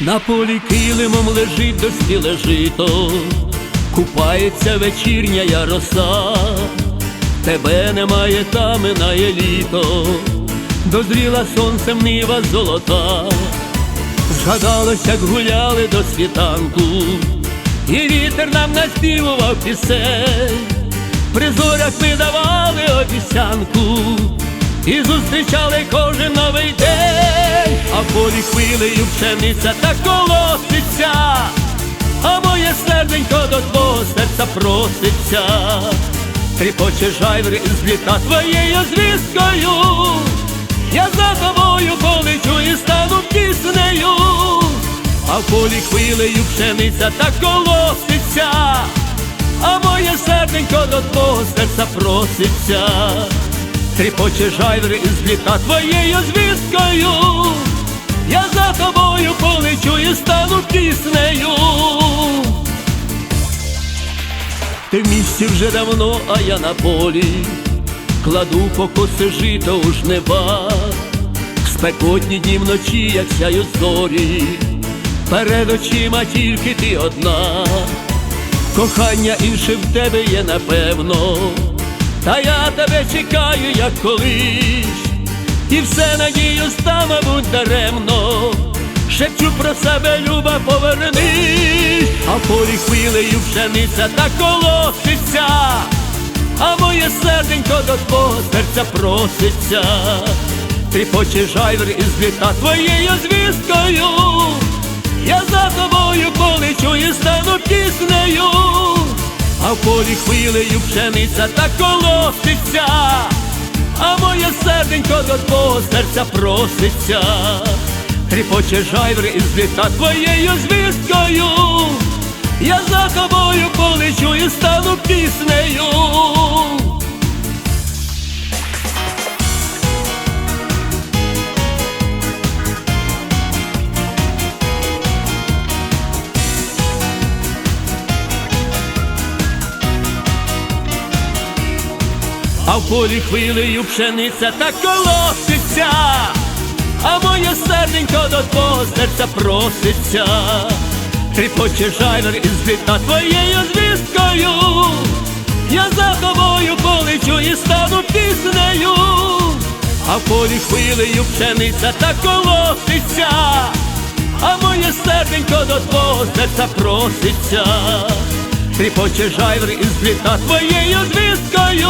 На полі килимом лежить доспіле жито, купається вечірня роса, тебе немає, та минає літо, дозріла сонцем нива золота, згадалось, як гуляли до світанку, і вітер нам наспівував пісень, при зорях ми давали обіцянку, і зустрічали кожен новий полі хвилею пшениця та колоситься, а моє серденько до твого серця проситься, тріпоче жайври з літа твоєю звісткою, я за тобою полечу і стану піснею, а в полі хвилею пшениця та колоситься, а моє серденько до твого серця проситься. Тріпоче жайври з літа твоєю звісткою, я за тобою полечу і стану піснею. Ти в місті вже давно, а я на полі, кладу покоси жито у жнива, спекотні дні вночі, як сяють зорі, перед очима тільки ти одна, кохання інше в тебе є напевно. Та я тебе чекаю, як колись, і все надію ста, мабуть, даремно. Шепчу про себе, люба, повернись, а полі хвилею пшениця та колоситься, а моє серденько до твого серця проситься, тріпоче жайвр із літа твоєю звісткою, я за тобою полечу і стану піснею. А полі хвилею пшениця та колоситься, серденько до твого серця проситься, тріпоче жайври із літа твоєю звісткою, я за тобою полечу і стану піснею. А в полі хвилею пшениця та колоситься, а моє серденько до твого серця проситься, тріпоче жайвер із літа твоєю звісткою, я за тобою полечу і стану піснею, а в полі хвилею пшениця та колоситься, а моє серденько до твого серця проситься, тріпоче жайвер із літа твоєю звісткою.